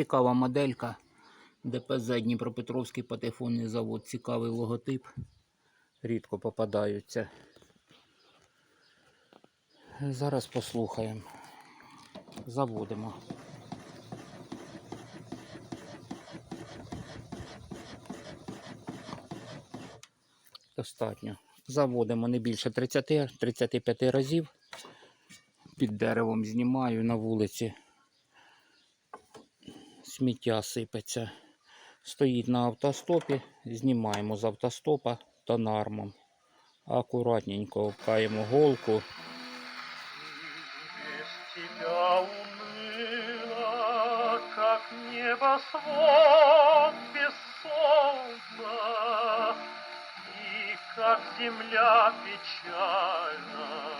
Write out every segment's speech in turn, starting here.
Цікава моделька. ДПЗ Дніпропетровський патефонний завод. Цікавий логотип. Рідко попадаються. Зараз послухаємо. Заводимо. Достатньо. Заводимо не більше 30-35 разів. Під деревом знімаю на вулиці. Сміття сипеться. Стоїть на автостопі. Знімаємо з автостопа тонармом. Акуратненько вкаємо голку. Без тебя уныло, как небосвод без солнца, И как земля печальна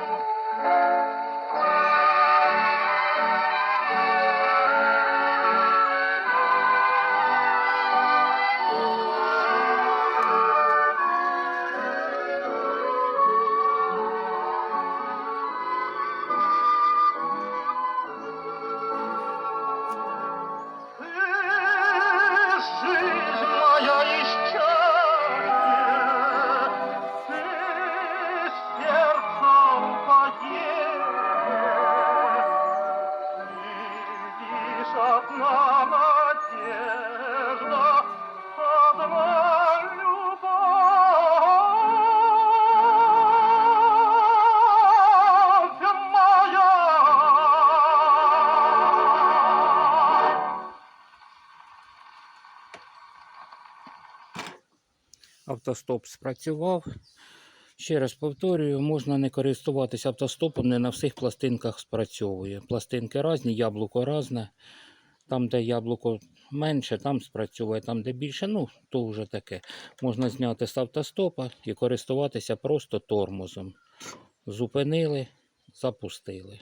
Автостоп спрацював. Ще раз повторюю, можна не користуватися автостопом, не на всіх пластинках спрацьовує. Пластинки різні, яблуко різне. Там, де яблуко менше, там спрацьовує, там, де більше, ну, то вже таке. Можна зняти з автостопа і користуватися просто тормозом. Зупинили, запустили.